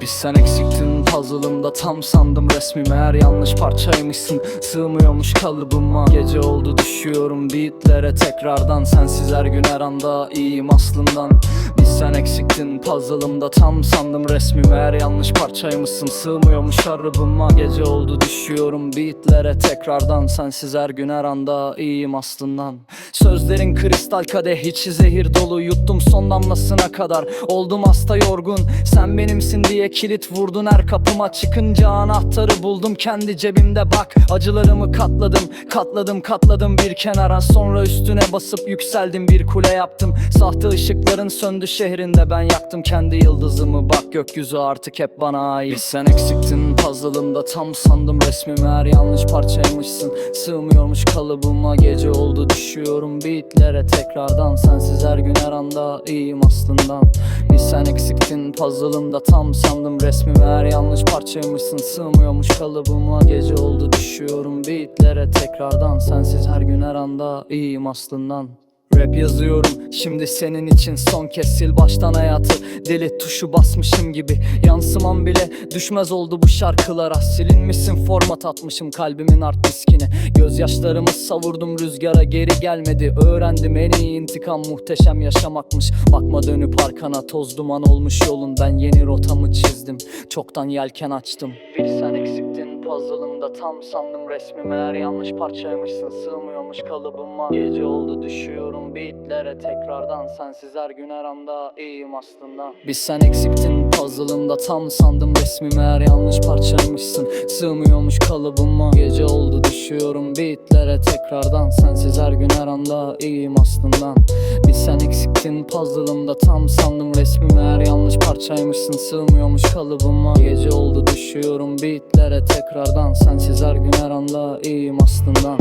Biz sen eksiktin puzzle'ımda tam sandım resmi meğer yanlış parçaymışsın Sığmıyormuş kalıbıma. Gece oldu düşüyorum beatlere tekrardan. Sensiz her gün her anda iyiyim aslından sen eksiktin puzzle'ımda tam sandım resmi meğer yanlış parçaymışsın Sığmıyormuş arabıma. Gece oldu düşüyorum beatlere tekrardan. Sensiz her gün her anda iyiyim aslından. Sözlerin kristal kadeh içi zehir dolu. Yuttum son damlasına kadar. Oldum hasta yorgun. Sen benimsin diye kilit vurdun her kapıma. Çıkınca anahtarı buldum kendi cebimde. Bak Acılarımı katladım. Katladım katladım bir kenara. Sonra üstüne basıp yükseldim. Bir kule yaptım. Sahte ışıkların söndü şehrinde ben yaktım kendi yıldızımı. Bak gökyüzü artık hep bana ait. Biz sen eksiktin puzzle'ımda tam sandım. Resmi meğer yanlış parçaymışsın. Sığmıyormuş kalıbıma gece oldu. Düşüyorum beatlere tekrardan. Sensiz her gün her anda iyiyim aslında. Biz sen eksiktin puzzle'ımda tam sandım. Resmi meğer yanlış parçaymışsın. Sığmıyormuş kalıbıma gece oldu. Düşüyorum beatlere tekrardan. Sensiz her gün her anda iyiyim aslından Rap yazıyorum. Şimdi senin için son kez sil baştan hayatı. Deli tuşu basmışım gibi. Yansımam bile düşmez oldu bu şarkılara. Silinmişsin format atmışım kalbimin art diskine. Gözyaşlarımı savurdum rüzgara geri gelmedi. Öğrendim en iyi intikam muhteşem yaşamakmış. Bakma dönüp arkana toz duman olmuş yolun. Ben yeni rotamı çizdim. Çoktan yelken açtım. Bir sen eksiktin puzzle'ımda tam sandım resmi Meğer yanlış parçaymışsın sığmıyormuş kalıbıma Gece oldu düşüyorum beatlere tekrardan. Sensiz her gün her anda iyiyim aslında. Biz sen eksiktin puzzle'ımda tam sandım resmi Meğer yanlış parçaymışsın sığmıyormuş kalıbıma Gece oldu düşüyorum beatlere tekrardan. Sensiz her gün her anda iyiyim aslında. Biz sen eksiktin puzzle'ımda tam sandım resmi Meğer yanlış parçaymışsın sığmıyormuş kalıbıma Gece oldu düşüyorum beatlere tekrardan. Sensiz her gün her anda iyiyim aslında